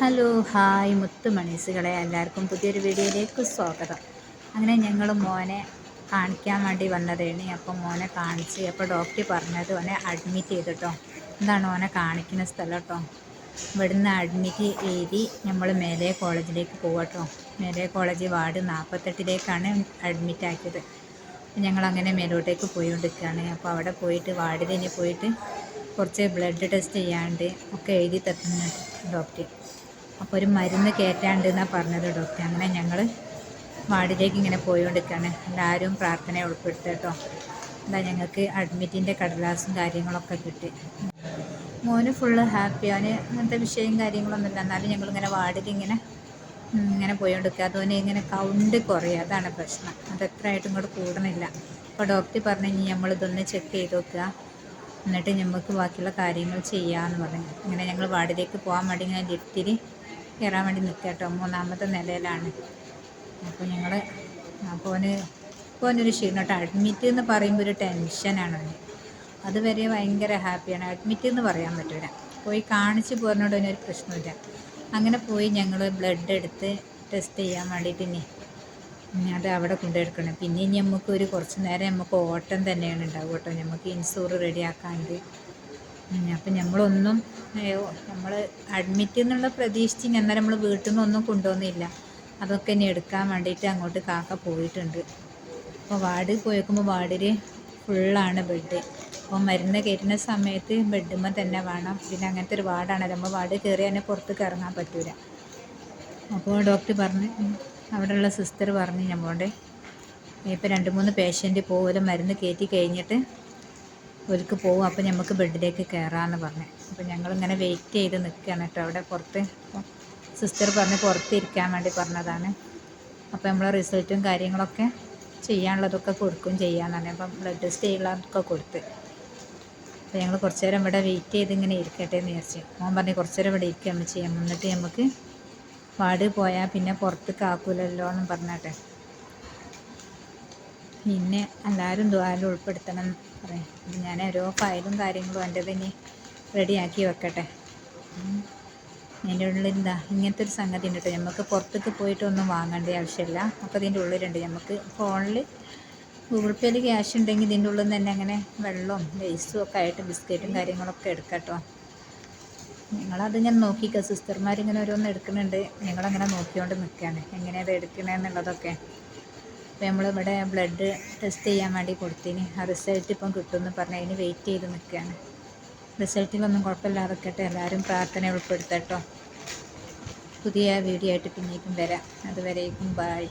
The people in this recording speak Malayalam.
ഹലോ ഹായ് മുത്തു മണീസുകളെ എല്ലാവർക്കും പുതിയൊരു വീഡിയോയിലേക്ക് സ്വാഗതം. അങ്ങനെ ഞങ്ങൾ മോനെ കാണിക്കാൻ വേണ്ടി വന്നതാണ്. അപ്പം മോനെ കാണിച്ച് അപ്പോൾ ഡോക്ടർ പറഞ്ഞത് ഓനെ അഡ്മിറ്റ് ചെയ്തിട്ടോ. എന്താണ് മോനെ കാണിക്കുന്ന സ്ഥലം കേട്ടോ ഇവിടുന്ന് അഡ്മിറ്റ് എഴുതി നമ്മൾ മേലെ കോളേജിലേക്ക് പോകട്ടോ മേലെ കോളേജ് വാർഡ് നാൽപ്പത്തെട്ടിലേക്കാണ് അഡ്മിറ്റ് ആക്കിയത്. ഞങ്ങളങ്ങനെ മേലോട്ടേക്ക് പോയിക്കൊണ്ടിരിക്കുകയാണ് അപ്പോൾ അവിടെ പോയിട്ട് വാർഡിൽ ഇനി പോയിട്ട് കുറച്ച് ബ്ലഡ് ടെസ്റ്റ് ചെയ്യാണ്ട് ഒക്കെ എഴുതി തരുന്നു ഡോക്ടർ. അപ്പോൾ ഒരു മരുന്ന് കയറ്റാണ്ട് എന്നാണ് പറഞ്ഞത് ഡോക്ടർ അങ്ങനെ ഞങ്ങൾ വാർഡിലേക്ക് ഇങ്ങനെ പോയിക്കൊണ്ടിരിക്കുകയാണ് എല്ലാവരും പ്രാർത്ഥന ഉൾപ്പെടുത്തുക കേട്ടോ. എന്താ ഞങ്ങൾക്ക് അഡ്മിറ്റിന്റെ കടലാസും കാര്യങ്ങളൊക്കെ കിട്ടി. മോന് ഫുള്ള് ഹാപ്പി അവന് അങ്ങനത്തെ വിഷയം കാര്യങ്ങളൊന്നുമില്ല. എന്നാലും ഞങ്ങളിങ്ങനെ വാർഡിൽ ഇങ്ങനെ ഇങ്ങനെ പോയിക്കൊണ്ടിരിക്കുക അതുപോലെ ഇങ്ങനെ കൗണ്ട് കുറയുക അതാണ് പ്രശ്നം. അത് എത്ര ആയിട്ടും ഇങ്ങോട്ട് കൂടണില്ല. അപ്പോൾ ഡോക്ടർ പറഞ്ഞു ഇനി നമ്മളിതൊന്ന് ചെക്ക് ചെയ്ത് നോക്കുക. എന്നിട്ട് നമുക്ക് ബാക്കിയുള്ള കാര്യങ്ങൾ ചെയ്യാമെന്ന് പറഞ്ഞു. ഇങ്ങനെ ഞങ്ങൾ വാർഡിലേക്ക് പോകാൻ വേണ്ടി ഇങ്ങനെ ലിഫ്റ്റിൽ കയറാൻ വേണ്ടി നിൽക്കുക കേട്ടോ. മൂന്നാമത്തെ നിലയിലാണ്. അപ്പോൾ ഞങ്ങൾ അപ്പോൾ അവന് ഇപ്പോൾ ക്ഷീണം കേട്ടോ. അഡ്മിറ്റ് എന്ന് പറയുമ്പോൾ ഒരു ടെൻഷനാണ് അവന്. അതുവരെ ഭയങ്കര ഹാപ്പിയാണ് അഡ്മിറ്റ് എന്ന് പറയാൻ പറ്റില്ല പോയി കാണിച്ച് പോരുന്നോട് ഒരു പ്രശ്നമില്ല അങ്ങനെ പോയി ഞങ്ങൾ ബ്ലഡ് എടുത്ത് ടെസ്റ്റ് ചെയ്യാൻ വേണ്ടിയിട്ട് ഇനി അത് അവിടെ കൊണ്ടെടുക്കണം പിന്നെ ഇനി നമുക്ക് ഒരു കുറച്ച് നേരം നമുക്ക് ഓട്ടം തന്നെയാണ് ഉണ്ടാവുക കേട്ടോ. നമുക്ക് ഇൻഷൂർ റെഡിയാക്കാണ്ട് അപ്പം നമ്മളൊന്നും നമ്മൾ അഡ്മിറ്റ് എന്നുള്ള പ്രതീക്ഷിച്ച് എന്നാൽ നമ്മൾ വീട്ടിൽ നിന്നൊന്നും കൊണ്ടുവന്നില്ല. അതൊക്കെ ഇനി എടുക്കാൻ വേണ്ടിയിട്ട് അങ്ങോട്ട് കാക്ക പോയിട്ടുണ്ട്. അപ്പോൾ വാർഡിൽ പോയി നോക്കുമ്പോൾ വാർഡിൽ ഫുള്ളാണ് ബെഡ് അപ്പോൾ മരുന്ന് കയറ്റുന്ന സമയത്ത് ബെഡുമ്പോൾ തന്നെ വേണം. പിന്നെ അങ്ങനത്തെ ഒരു വാർഡാണ് നമ്മൾ വാർഡ് കയറി തന്നെ പുറത്തേക്ക് ഇറങ്ങാൻ പറ്റൂല. അപ്പോൾ ഡോക്ടർ പറഞ്ഞ് അവിടെയുള്ള സിസ്റ്റർ പറഞ്ഞ് നമ്മളോട് ഇപ്പോൾ രണ്ട് മൂന്ന് പേഷ്യന്റ് പോലെ മരുന്ന് കയറ്റി കഴിഞ്ഞിട്ട് ഒരിക്കൽ പോകും അപ്പോൾ നമുക്ക് ബെഡിലേക്ക് കയറാമെന്ന് പറഞ്ഞു. അപ്പോൾ ഞങ്ങളിങ്ങനെ വെയിറ്റ് ചെയ്ത് നിൽക്കുകയാണ് കേട്ടോ അവിടെ പുറത്ത് സിസ്റ്റർ പറഞ്ഞ് പുറത്ത് ഇരിക്കാൻ വേണ്ടി പറഞ്ഞതാണ്. അപ്പോൾ നമ്മൾ റിസൾട്ടും കാര്യങ്ങളൊക്കെ ചെയ്യാനുള്ളതൊക്കെ കൊടുക്കും ചെയ്യാമെന്നാണ് അപ്പം ബ്ലഡ് ടെസ്റ്റ് ചെയ്യാനുള്ളതൊക്കെ കൊടുത്ത്. അപ്പോൾ ഞങ്ങൾ കുറച്ച് നേരം ഇവിടെ വെയിറ്റ് ചെയ്ത് ഇങ്ങനെ ഇരിക്കട്ടെ എന്ന് വിചാരിച്ചു. മോൻ പറഞ്ഞ് കുറച്ച് നേരം ഇവിടെ ഇരിക്കുക ചെയ്യാം എന്നിട്ട് നമുക്ക് വാർഡ് പോയാൽ പിന്നെ പുറത്തേക്ക് ആക്കൂലല്ലോ എന്നും പറഞ്ഞാട്ടെ. പിന്നെ എല്ലാവരും ദ്വാരം ഉൾപ്പെടുത്തണം പറയും. ഞാൻ ഓരോ ഫയലും കാര്യങ്ങളും എന്റെ ഇനി റെഡിയാക്കി വെക്കട്ടെ. അതിന്റെ ഉള്ളിൽ എന്താ? ഇങ്ങനത്തെ ഒരു സംഗതി ഉണ്ട് കേട്ടോ. നമുക്ക് പുറത്തേക്ക് പോയിട്ടൊന്നും വാങ്ങേണ്ട ആവശ്യമില്ല. ഒക്കെ ഇതിന്റെ ഉള്ളിലുണ്ട്. നമുക്ക് ഫോണിൽ ഗൂഗിൾ പേയിൽ ക്യാഷ് ഉണ്ടെങ്കിൽ ഇതിന്റെ ഉള്ളിൽ നിന്ന് തന്നെ അങ്ങനെ വെള്ളവും ലേസും ഒക്കെ ആയിട്ട് ബിസ്ക്കറ്റും കാര്യങ്ങളൊക്കെ എടുക്കാം കേട്ടോ. ഞങ്ങളതിങ്ങനെ നോക്കിക്കുക സിസ്റ്റർമാരിങ്ങനെ ഓരോന്ന് എടുക്കുന്നുണ്ട്. ഞങ്ങളങ്ങനെ നോക്കിക്കൊണ്ട് നിൽക്കുകയാണ് എങ്ങനെയാണ് അത് എടുക്കണേന്നുള്ളതൊക്കെ അപ്പോൾ നമ്മളിവിടെ ബ്ലഡ് ടെസ്റ്റ് ചെയ്യാൻ വേണ്ടി കൊടുത്തിന്. ആ റിസൾട്ട് ഇപ്പം കിട്ടുമെന്ന് പറഞ്ഞ് അതിന് വെയിറ്റ് ചെയ്ത് നിൽക്കുകയാണ് റിസൾട്ടിലൊന്നും കുഴപ്പമില്ലാതെ നിൽക്കട്ടെ എല്ലാവരും പ്രാർത്ഥന ഉൾപ്പെടുത്തട്ടോ. പുതിയ വീഡിയോ ആയിട്ട് പിന്നേക്കും വരാം. അതുവരേക്കും ബായ്